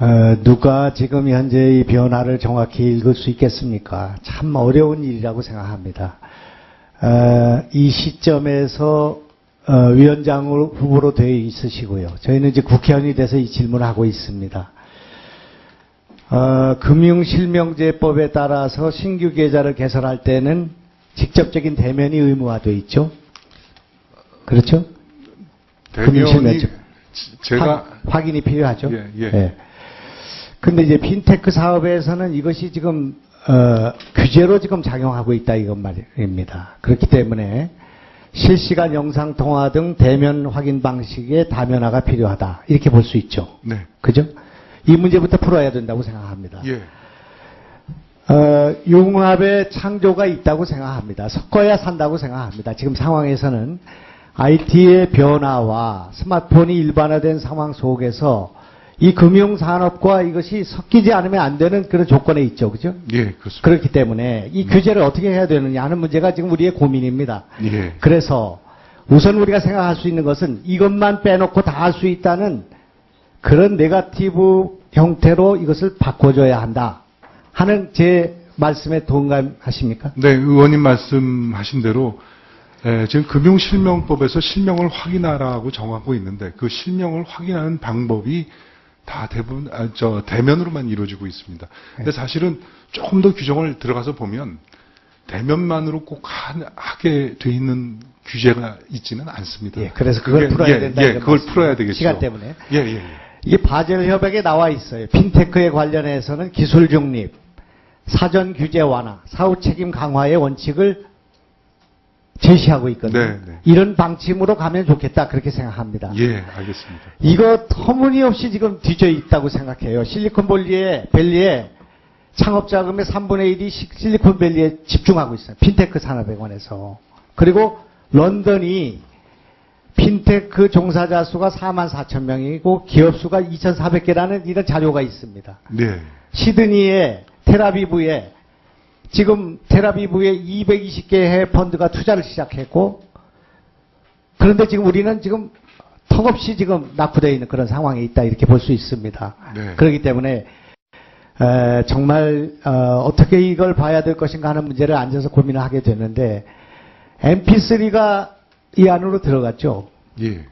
어, 누가 지금 현재의 변화를 정확히 읽을 수 있겠습니까? 참 어려운 일이라고 생각합니다. 어, 이 시점에서 어, 위원장 후보로 되어 있으시고요. 저희는 이제 국회의원이 돼서 이 질문을 하고 있습니다. 어, 금융실명제법에 따라서 신규 계좌를 개설할 때는 직접적인 대면이 의무화되어 있죠. 그렇죠? 대면이 금융실명제. 제가 확, 인이 필요하죠. 예, 예. 근데 이제 핀테크 사업에서는 이것이 지금 어, 규제로 지금 작용하고 있다 이것 말입니다. 그렇기 때문에 실시간 영상 통화 등 대면 확인 방식의 다면화가 필요하다 이렇게 볼 수 있죠. 네. 그죠? 이 문제부터 풀어야 된다고 생각합니다. 예. 어, 융합의 창조가 있다고 생각합니다. 섞어야 산다고 생각합니다. 지금 상황에서는 IT의 변화와 스마트폰이 일반화된 상황 속에서 이 금융 산업과 이것이 섞이지 않으면 안 되는 그런 조건에 있죠. 그죠? 예, 그렇습니다. 그렇기 때문에 이 규제를 어떻게 해야 되느냐 하는 문제가 지금 우리의 고민입니다. 예. 그래서 우선 우리가 생각할 수 있는 것은 이것만 빼놓고 다 할 수 있다는 그런 네가티브 형태로 이것을 바꿔줘야 한다 하는 제 말씀에 동감하십니까? 네, 의원님 말씀하신 대로 에, 지금 금융실명법에서 실명을 확인하라고 정하고 있는데 그 실명을 확인하는 방법이 다 대부분 아, 저 대면으로만 이루어지고 있습니다. 근데 사실은 조금 더 규정을 들어가서 보면 대면만으로 꼭 하, 하게 돼 있는 규제가 있지는 않습니다. 예, 그래서 그걸 그게- 풀어야 예, 된다. 예, 그걸 말씀. 풀어야 되겠죠. 시간 때문에. 예, 예, 예. 이게 바젤 협약에 나와 있어요. 핀테크에 관련해서는 기술 중립, 사전 규제 완화, 사후 책임 강화의 원칙을 제시하고 있거든요. 네, 네. 이런 방침으로 가면 좋겠다 그렇게 생각합니다. 예, 알겠습니다. 이거 터무니없이 지금 뒤져 있다고 생각해요. 실리콘밸리에 밸리에 창업 자금의 3분의 1이 실리콘밸리에 집중하고 있어요. 핀테크 산업에 관해서. 그리고 런던이 핀테크 종사자 수가 4만 4천 명이고 기업 수가 2,400개라는 이런 자료가 있습니다. 네. 시드니에 테라비브에 지금 테라비브에 220개 해외 펀드가 투자를 시작했고 그런데 지금 우리는 지금 턱없이 지금 낙후되어 있는 그런 상황에 있다 이렇게 볼 수 있습니다. 네. 그렇기 때문에 에, 정말 어, 떻게 이걸 봐야 될 것인가 하는 문제를 앉아서 고민을 하게 되는데 MP3가 이 안으로 들어갔죠. 예.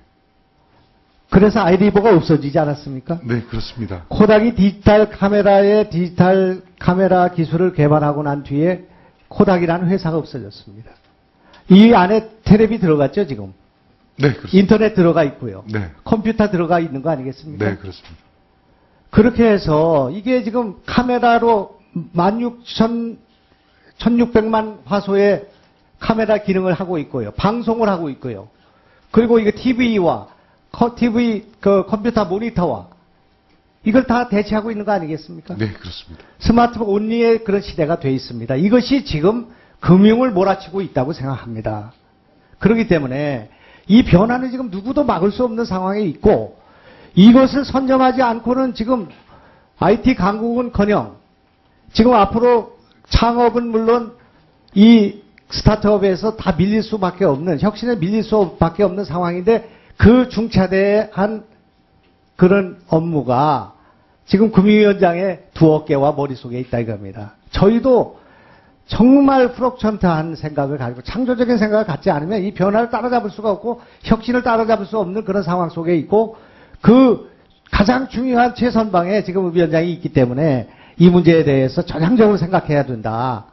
그래서 아이리버가 없어지지 않았습니까? 네, 그렇습니다. 코닥이 디지털 카메라의 디지털 카메라 기술을 개발하고 난 뒤에 코닥이라는 회사가 없어졌습니다. 이 안에 테레비 들어갔죠, 지금. 네, 그렇습니다. 인터넷 들어가 있고요. 네. 컴퓨터 들어가 있는 거 아니겠습니까? 네, 그렇습니다. 그렇게 해서 이게 지금 카메라로 16,000, 1600만 화소의 카메라 기능을 하고 있고요. 방송을 하고 있고요. 그리고 이거 TV와 TV 그 컴퓨터 모니터와 이걸 다 대체하고 있는 거 아니겠습니까? 네, 그렇습니다. 스마트폰 온리의 그런 시대가 돼 있습니다. 이것이 지금 금융을 몰아치고 있다고 생각합니다. 그렇기 때문에 이 변화는 지금 누구도 막을 수 없는 상황에 있고 이것을 선점하지 않고는 지금 IT 강국은커녕 지금 앞으로 창업은 물론 이 스타트업에서 다 밀릴 수밖에 없는 혁신에 밀릴 수밖에 없는 상황인데 그 중차대한 그런 업무가 지금 금융위원장의 두 어깨와 머릿속에 있다 이겁니다. 저희도 정말 프록천트한 생각을 가지고 창조적인 생각을 갖지 않으면 이 변화를 따라잡을 수가 없고 혁신을 따라잡을 수 없는 그런 상황 속에 있고 그 가장 중요한 최선방에 지금 위원장이 있기 때문에 이 문제에 대해서 전향적으로 생각해야 된다.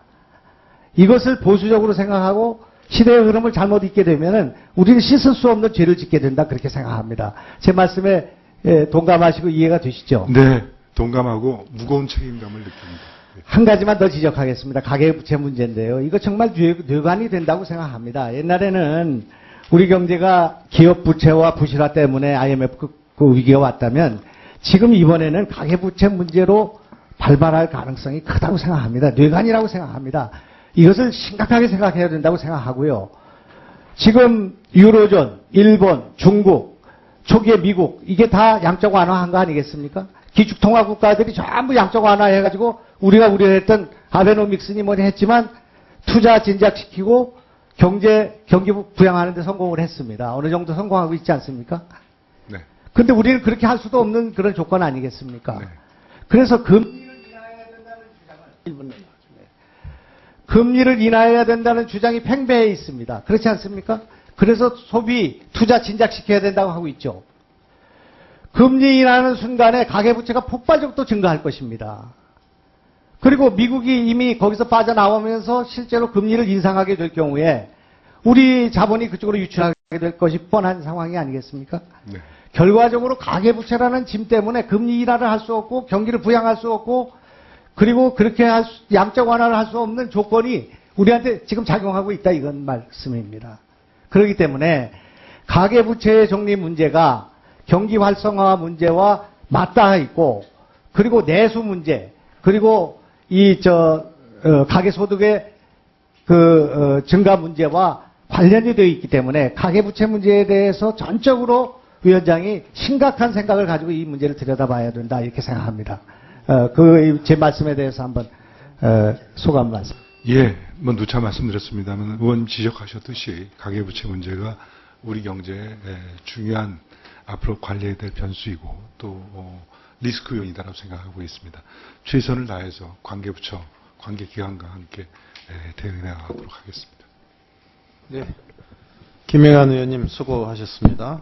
이것을 보수적으로 생각하고 시대의 흐름을 잘못 잊게 되면은 우리는 씻을 수 없는 죄를 짓게 된다 그렇게 생각합니다. 제 말씀에 예, 동감하시고 이해가 되시죠? 네, 동감하고 무거운 책임감을 느낍니다. 네. 한 가지만 더 지적하겠습니다. 가계부채 문제인데요. 이거 정말 뇌- 뇌관이 된다고 생각합니다. 옛날에는 우리 경제가 기업 부채와 부실화 때문에 IMF 그, 그 위기가 왔다면 지금 이번에는 가계부채 문제로 발발할 가능성이 크다고 생각합니다. 뇌관이라고 생각합니다. 이것을 심각하게 생각해야 된다고 생각하고요. 지금 유로존, 일본, 중국, 초기에 미국 이게 다 양적 완화한 거 아니겠습니까? 기축통화 국가들이 전부 양적 완화해가지고 우리가 우려했던 아베노믹스니 뭐니 했지만 투자 진작시키고 경제 경기 부양하는 데 성공을 했습니다. 어느 정도 성공하고 있지 않습니까? 네. 근데 우리는 그렇게 할 수도 없는 그런 조건 아니겠습니까? 네. 그래서 금리를 인하해야 된다는 주장을 금리를 인하해야 된다는 주장이 팽배해 있습니다. 그렇지 않습니까? 그래서 소비, 투자 진작시켜야 된다고 하고 있죠. 금리 인하하는 순간에 가계부채가 폭발적으로 증가할 것입니다. 그리고 미국이 이미 거기서 빠져나오면서 실제로 금리를 인상하게 될 경우에 우리 자본이 그쪽으로 유출하게 될 것이 뻔한 상황이 아니겠습니까? 네. 결과적으로 가계부채라는 짐 때문에 금리 인하를 할 수 없고 경기를 부양할 수 없고 그리고 그렇게 할 수- 양적 완화를 할 수 없는 조건이 우리한테 지금 작용하고 있다 이건 말씀입니다. 그렇기 때문에 가계부채의 정리 문제가 경기 활성화 문제와 맞닿아 있고 그리고 내수 문제 그리고 이저 가계소득의 그 어, 증가 문제와 관련이 되어 있기 때문에 가계부채 문제에 대해서 전적으로 위원장이 심각한 생각을 가지고 이 문제를 들여다봐야 된다 이렇게 생각합니다. 그 제 말씀에 대해서 한번 어, 소감 말씀. 예, 뭐 누차 말씀드렸습니다만 의원 지적하셨듯이 가계부채 문제가 우리 경제의 에, 중요한 앞으로 관리해야 될 변수이고 또 어, 리스크 요인이다라고 생각하고 있습니다. 최선을 다해서 관계부처, 관계기관과 함께 에, 대응해 나가도록 하겠습니다. 네. 김영환 의원님 수고하셨습니다.